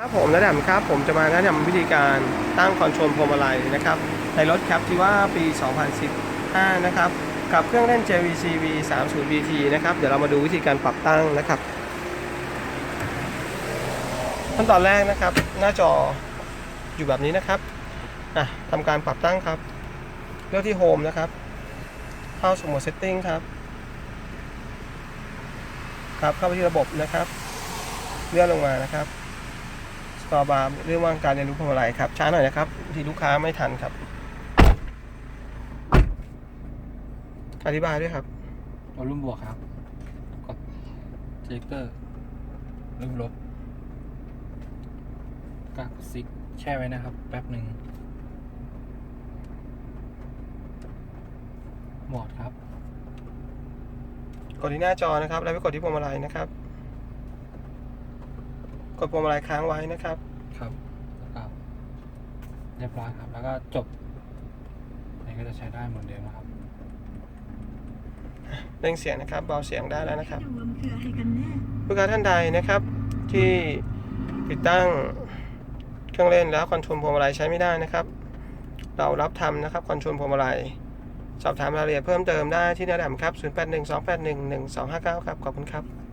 ครับผมระดับครับผมจะมาแนะนำวิธีการตั้งคอนโทรลพวงมาลัยนะครับ ในรถแคปที่ว่าปี 2015 นะครับ กับเครื่องเล่น JVCV 30 BT นะครับ เดี๋ยวเรามาดูวิธีการปรับตั้งนะครับขั้นตอนแรกนะครับ หน้าจออยู่แบบนี้นะครับอะทำการปรับตั้งครับ เลือกที่โฮมนะครับ เข้าสู่โหมด Setting ครับ ครับเข้าไปที่ระบบนะครับ เลื่อนลงมานะครับ กอร์บาร์เรื่องว่าการเรียนรู้พวงมาลัยครับช้าหน่อยนะครับที่ลูกค้าไม่ทันครับ อธิบายด้วยครับวอลลุ่มบวกครับ กดเจคเกอร์ลุ่มลบกักซิกแช่ไว้นะครับ แป๊บหนึ่งหมอดครับ กดที่หน้าจอนะครับ แล้วไปกดที่พวงมาลัยนะครับ กดพวงมาลัยค้างไว้นะครับ ครับแล้วก็เรียบร้อยครับ แล้วก็จบนี่ก็จะใช้ได้เหมือนเดิมนะครับ เร่งเสียงนะครับ เบาเสียงได้แล้วนะครับ ดูว่ามันคืออะไรกันแน่ลูกค้าท่านใดนะครับ ที่ติดตั้งเครื่องเล่นแล้วคอนโทรลพวงมาลัยใช้ไม่ได้นะครับ เรารับทำนะครับคอนโทรลพวงมาลัยสอบถามรายละเอียดเพิ่มเติมได้ที่แนะนำครับ 0812811259 ครับ ขอบคุณครับ